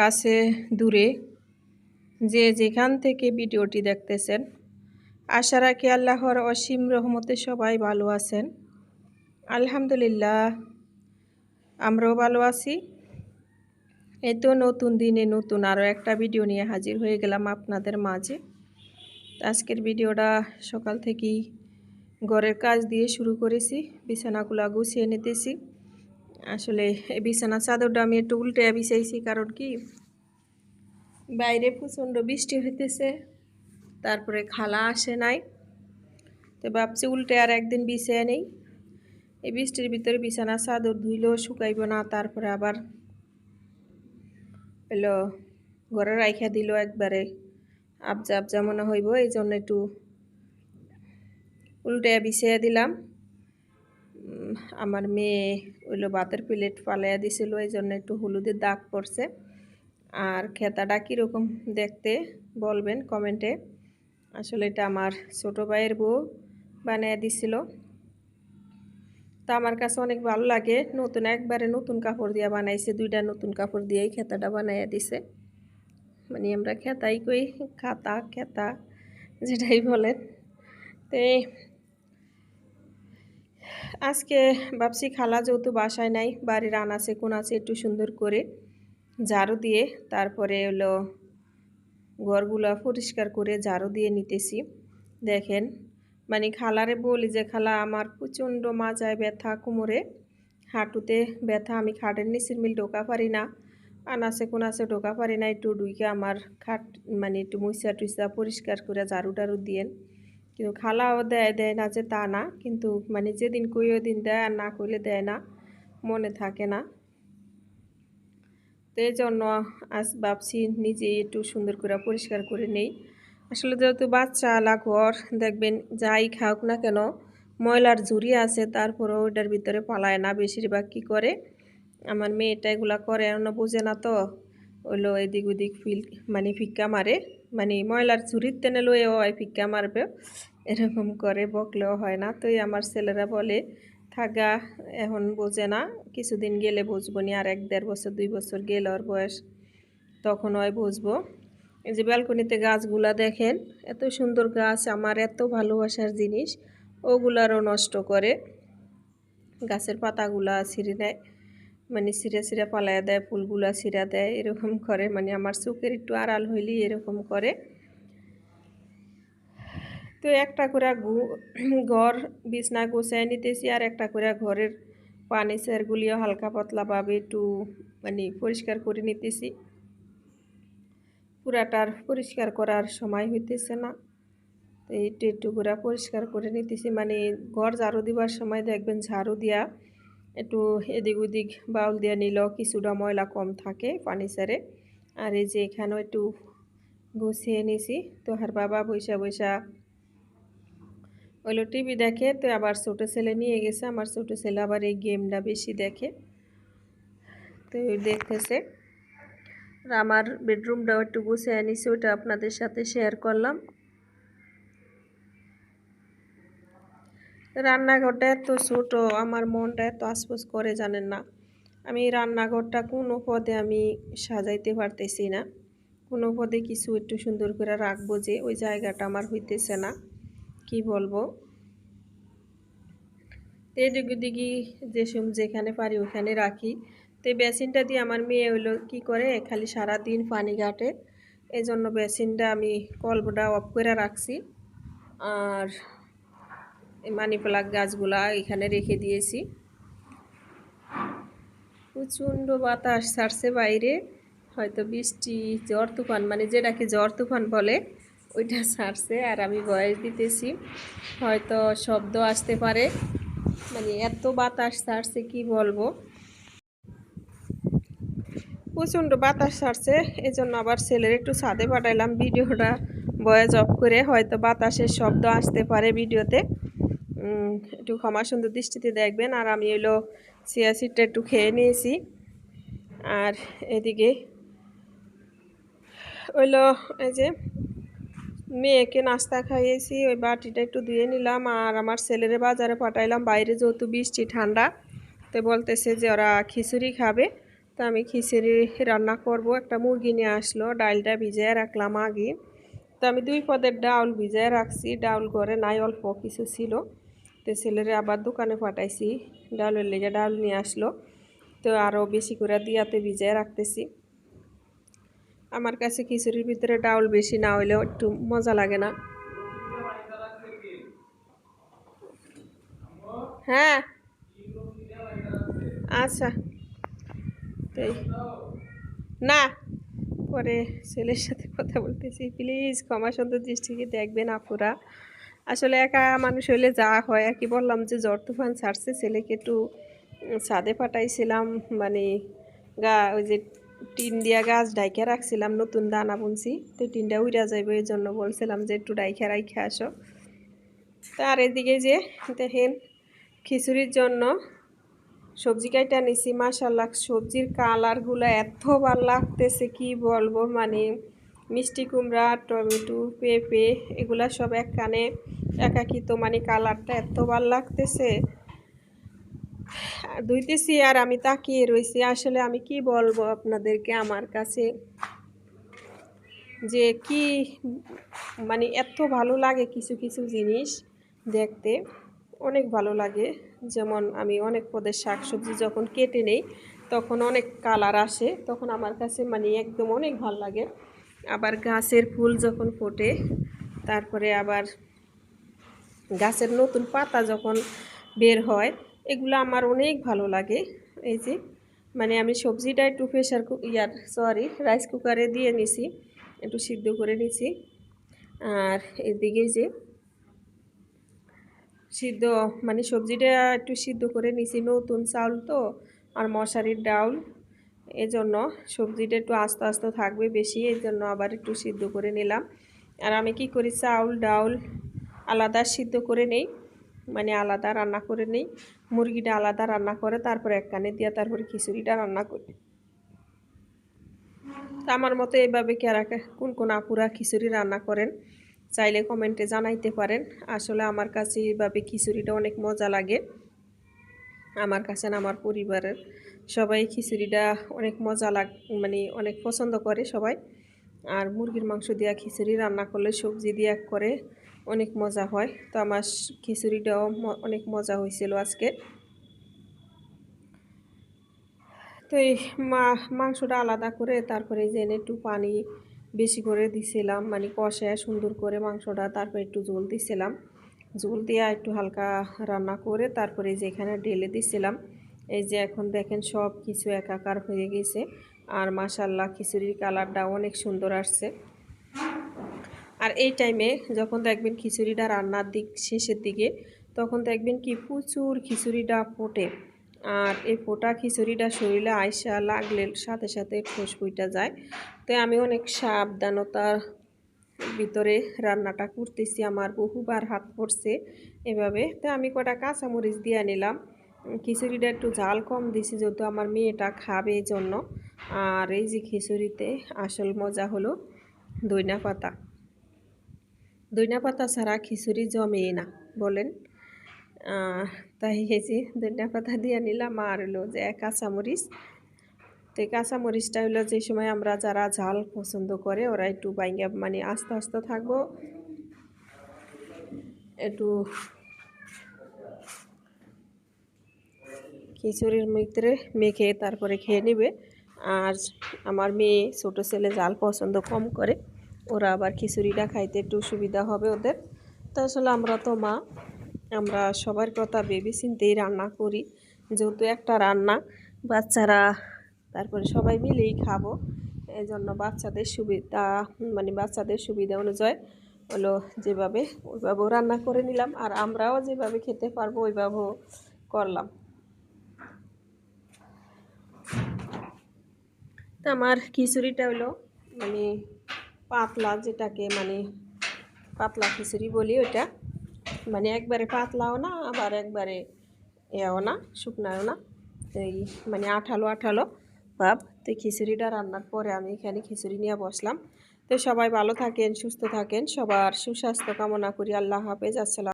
কাছে দূরে যে যেখান থেকে ভিডিওটি দেখতেছেন, আশা রাখি আল্লাহর অসীম রহমতে সবাই ভালো আছেন। আলহামদুলিল্লাহ, আমরাও ভালো আছি। এই তো নতুন দিনে নতুন আরও একটা ভিডিও নিয়ে হাজির হয়ে গেলাম আপনাদের মাঝে। আজকের ভিডিওটা সকাল থেকেই ঘরের কাজ দিয়ে শুরু করেছি, বিছানাগুলো গুছিয়ে নিতেছি। আসলে বিছানা চাদরটা আমি একটু উল্টে বিছাইছি, কারণ কি? বাইরে প্রচণ্ড বৃষ্টি হইতেছে, তারপরে খালা আসে নাই। তো ভাবছি উল্টে আর একদিন বিছিয়ে নেই। এই বৃষ্টির ভিতরে বিছানা চাদর ধুইলেও শুকাইব না, তারপরে আবার এলো ঘরে রাইখা দিল একবারে। আবজা আবজা মনে হইব এই জন্য একটু উল্টে বিছিয়ে দিলাম। আমার মেয়ে ওইলো ভাতের প্লেট ফালাইয়া দিছিল এই জন্য একটু হলুদের দাগ পড়ছে। আর খেতাটা কীরকম দেখতে বলবেন কমেন্টে আসলে এটা আমার ছোটো ভাইয়ের বউ বানিয়ে দিছিল। তা আমার কাছে অনেক ভালো লাগে, নতুন একবারে নতুন কাপড় দিয়া বানাইছে, দুইটা নতুন কাপড় দিয়েই খেতাটা বানাইয়া দিছে। মানে আমরা খেতাই কই, খাতা, খেতা, যেটাই বলেন। তো আজকে ভাবছি খালা যেহেতু বাসায় নাই, বাড়ির আনাচে কোন আছে একটু সুন্দর করে ঝাড়ু দিয়ে তারপরে হলো ঘরগুলো পরিষ্কার করে ঝাড়ু দিয়ে নিতেছি। দেখেন মানে খালারে বলি যে, খালা, আমার প্রচণ্ড মাজায় ব্যথা, কোমরে হাঁটুতে ব্যথা, আমি খাটের নিচের মিল ঢোকা পারি না, আনাচে কোন আছে ঢোকা পারি না, একটু ডুইকে আমার খাট মানে একটু মুইসা টুইসা পরিষ্কার করে ঝাড়ু টাড়ু দিয়েন। কিন্তু খালাও দেয় দেয় না যে তা না। কিন্তু মানে যেদিন কই ওই দিন দেয় আর না কইলে দেয় না। মনে থাকে না। তো এই জন্য আজ ভাবছি নিজেই একটু সুন্দর করে পরিষ্কার করে নেই। আসলে যেহেতু বাচ্চা আলা ঘর দেখবেন যাই খাওক না কেন, ময়লার ঝুড়ি আছে তারপরে ওইটার ভিতরে পালায় না, বেশিরভাগ কী করে? আমার মেয়েটা এগুলা করে অন্য বোঝে না তো। ওইলো এদিক ওদিক ফিল মানে ফিক্কা মারে মানে ময়লার ঝুড়ির টেনে লয়ে হয় ফিক্কা মারবে, এরকম করে বকলেও হয় না। তো আমার ছেলেরা বলে, থাকা এখন বোঝে না, কিছুদিন গেলে বুঝব নি, আর এক দেড় বছর, দুই বছর গেলে ওর বয়স তখন হয় বুঝব। এই যে ব্যালকনিতে গাছগুলা দেখেন, এত সুন্দর গাছ, আমার এত ভালোবাসার জিনিস, ওগুলারও নষ্ট করে, গাছের পাতাগুলা ছিঁড়ে নেয়। মানে ছিঁড়ে ছিঁড়ে পালাইয়া দেয়, ফুলগুলা ছিঁড়া দেয়, এরকম করে। মানে আমার চোখের একটু আড়াল হইলেই এরকম করে। তো একটা করে ঘর বিছনা গোছায় নিতেছি আর একটা করে ঘরের পানি স্যারগুলিও হালকা পাতলাভাবে একটু মানে পরিষ্কার করে নিতেছি। পুরাটার পরিষ্কার করার সময় হইতেছে না। তো একটু একটু করে পরিষ্কার করে নিতেছি। মানে ঘর ঝাড়ু দিবার সময় দেখবেন ঝাড়ু দিয়া একটু এদিক ওদিক বাউল দিয়ে নিল, কিছুটা ময়লা কম থাকে সারে আর এই যে এখানেও একটু গুছিয়ে নিছি। তো আর বাবা বৈশা বৈশা ওইলো টিভি দেখে, তো আবার ছোটো ছেলে নিয়ে গেছে। আমার ছোটো ছেলে আবার এই গেমটা বেশি দেখে। তো দেখতেছে। আর আমার বেডরুমটাও একটু গুছিয়ে নিছি, ওইটা আপনাদের সাথে শেয়ার করলাম। রান্নাঘরটা এত ছোট, আমার মনটা এত আশপাশ করে, জানেন না। আমি রান্নাঘরটা কোনো পদে আমি সাজাইতে পারতেছি না। কোনো পদে কিছু একটু সুন্দর করে রাখব যে, ওই জায়গাটা আমার হইতেছে না। কি বলব? এদিকে দিকে যে যেখানে পারি ওখানে রাখি। তো বেসিনটা দিয়ে আমার মেয়ে হইল কি করে, খালি সারা দিন পানি ঘাটে। এই জন্য বেসিনটা আমি কলবটা অফ করে রাখছি। আর মানি প্লাক গাছগুলা এখানে রেখে দিয়েছি। প্রচণ্ড বাতাস ছাড়ছে বাইরে। হয়তো বৃষ্টি, জ্বর, তুফান মানে যেটাকে জ্বর, তুফান বলে, ওইটা ছাড়ছে আর আমি বয়স দিতেছি। হয়তো শব্দ আসতে পারে। মানে এত বাতাস ছাড়ছে, কি বলব? প্রচণ্ড বাতাস ছাড়ছে এই জন্য আবার ছেলের একটু ছাদে পাঠাইলাম ভিডিওটা, বয়েজ অফ করে। হয়তো বাতাসের শব্দ আসতে পারে ভিডিওতে। একটু ক্ষমা সুন্দর দৃষ্টিতে দেখবেন। আর আমি এলো চিয়া একটু খেয়ে নিয়েছি। আর এদিকে ওইলো এই যে মেয়েকে নাস্তা খাইয়েছি, ওই বাটিটা একটু ধুয়ে নিলাম। আর আমার ছেলেরে বাজারে পাঠাইলাম, বাইরে যেহেতু বৃষ্টি, ঠান্ডা। তো বলতেছে যে ওরা খিচুড়ি খাবে। তো আমি খিচুড়ি রান্না করব। একটা মুরগি নিয়ে আসলো, ডালটা ভিজিয়ে রাখলাম আগে। তো আমি দুই পদের ডাউল ভিজিয়ে রাখছি। ডাউল ঘরে নাই, অল্প কিছু ছিল। তো ছেলেরে আবার দোকানে পাঠাইছি ডাউলের লেগে ডাউল নিয়ে আসলো। তো আরও বেশি করে দিয়াতে ভিজায় রাখতেছি। আমার কাছে খিচুড়ির ভিতরে ডাউল বেশি না হইলেও একটু মজা লাগে না। হ্যাঁ। আচ্ছা। তাই না। পরে ছেলের সাথে কথা বলতেছি। প্লিজ ক্ষমা সুন্দর দৃষ্টিকে দেখবেন আপুরা। আসলে একা মানুষ হইলে যা হয়। আর কি বললাম যে, জ্বর তুফান ছাড়ছে, ছেলেকে একটু ছাদে পাঠাইছিলাম মানে গা, ওই যে টিন দিয়া গাছ ডাইকে রাখছিলাম, নতুন দানা বুনছি। তো টিনটা উড়া যাইবে এই জন্য বলছিলাম যে, একটু ডাইখে রাইখে আসো। তার এদিকে যে, দেখেন, খিচুড়ির জন্য সবজি কাইটা নিছি মাসাল্লাহ সবজির কালারগুলো এত ভালো লাগতেছে, কি বলব মানে মিষ্টি কুমড়া, টমেটো, পেঁপে, এগুলা সব এক কানে একাকিত মানে কালারটা এত ভালো লাগতেছে। ধুইতেছি আর আমি তাকিয়ে রয়েছি আসলে আমি কি বলব আপনাদেরকে আমার কাছে? যে কি মানে এত ভালো লাগে কিছু কিছু জিনিস দেখতে, অনেক ভালো লাগে। যেমন আমি অনেক পদের শাকসবজি যখন কেটে নেই, তখন অনেক কালার আসে, তখন আমার কাছে মানে একদম অনেক ভালো লাগে। আবার গাছের ফুল যখন ফোটে, তারপরে আবার গাছের নতুন পাতা যখন বের হয়, এগুলো আমার অনেক ভালো লাগে। এই যে মানে আমি সবজিটা একটু প্রেশার ইয়ার সরি রাইস কুকারে দিয়ে নিছি, একটু সিদ্ধ করে নিছি। আর এদিকে যে, সিদ্ধ মানে সবজিটা একটু সিদ্ধ করে নিছি, নতুন চাউল তো, আর মশারির ডাউল। এজন্য সবজিটা একটু আস্তে আস্তে থাকবে বেশি এই জন্য আবার একটু সিদ্ধ করে নিলাম। আর আমি কি করি, চাউল, ডাউল আলাদা সিদ্ধ করে নেই মানে আলাদা রান্না করে নেই। মুরগিটা আলাদা রান্না করে, তারপর এক কানে দিয়ে তারপরে খিচুড়িটা রান্না করি। তা আমার মতো এইভাবে কেরা কোন কোন আপুরা খিচুড়ি রান্না করেন, চাইলে কমেন্টে জানাইতে পারেন। আসলে আমার কাছে এইভাবে খিচুড়িটা অনেক মজা লাগে। আমার কাছে না, আমার পরিবারের সবাই খিচুড়িটা অনেক মজা লাগ মানে অনেক পছন্দ করে সবাই। আর মুরগির মাংস দিয়া খিচুড়ি রান্না করলে সবজি দিয়া করে অনেক মজা হয়। তো আমার খিচুড়িটাও অনেক মজা হয়েছিল আজকে। তো এই মাংসটা আলাদা করে তারপরে যে একটু পানি বেশি করে দিছিলাম মানে কষায় সুন্দর করে মাংসটা তারপরে একটু জল দিছিলাম। জল দিয়ে একটু হালকা রান্না করে তারপরে যেখানে ঢেলে দিছিলাম। এই যে এখন দেখেন সব কিছু একাকার হয়ে গেছে। আর মাসাল্লাহ খিচুড়ির কালারটা অনেক সুন্দর আসছে। আর এই টাইমে যখন দেখবেন খিচুড়িটা রান্নার দিক, শেষের দিকে, তখন দেখবেন কি প্রচুর খিচুড়িটা ফোটে। আর এই ফোটা খিচুড়িটা শরীরে আয়সা লাগলে সাথে সাথে খুশবুইটা যায়। তো আমি অনেক সাবধানতার ভিতরে রান্নাটা করতেছি। আমার বহুবার হাত পড়ছে এভাবে। তো আমি কটা কাঁচামরিচ দিয়ে নিলাম খিচুড়িটা একটু ঝাল কম দিছি যেহেতু আমার মেয়েটা খাবে এই জন্য। আর এই যে খিচুড়িতে আসল মজা হলো দইনা পাতা। দইনা পাতা ছাড়া খিচুড়ি জমে না, বলেন। তাই এই যে দইনা পাতা দিয়ে নিলাম আর হলো যে কাঁচামরিচ। তো কাঁচামরিচটা হলো যে সময় আমরা যারা ঝাল পছন্দ করে ওরা একটু বাইঙ্গা মানে আস্তে আস্তে থাকব। একটু খিচুড়ির ভিতরে মেখে তারপরে খেয়ে নেবে। আর আমার মেয়ে ছোটো ছেলে জাল পছন্দ কম করে, ওরা আবার খিচুড়িটা খাইতে একটু সুবিধা হবে ওদের। তো আসলে আমরা তো মা, আমরা সবার কথা ভেবে চিন্তেই রান্না করি। যেহেতু একটা রান্না, বাচ্চারা, তারপরে সবাই মিলেই খাব। এই জন্য বাচ্চাদের সুবিধা মানে বাচ্চাদের সুবিধা অনুযায়ী হলো যেভাবে ওইভাবেও রান্না করে নিলাম। আর আমরাও যেভাবে খেতে পারব, ওইভাবেও করলাম। তো আমার খিচুড়িটা হলো মানে পাতলা যেটাকে মানে পাতলা খিচুড়ি বলি ওইটা। মানে একবারে পাতলাও না, আবার একবারে এও না শুকনাও না। এই মানে আঠালো আঠালো ভাব। তো খিচুড়িটা রান্নার পরে আমি এখানে খিচুড়ি নিয়ে বসলাম। তো সবাই ভালো থাকেন, সুস্থ থাকেন, সবার সুস্বাস্থ্য কামনা করি। আল্লাহ হাফেজ। আসসালাম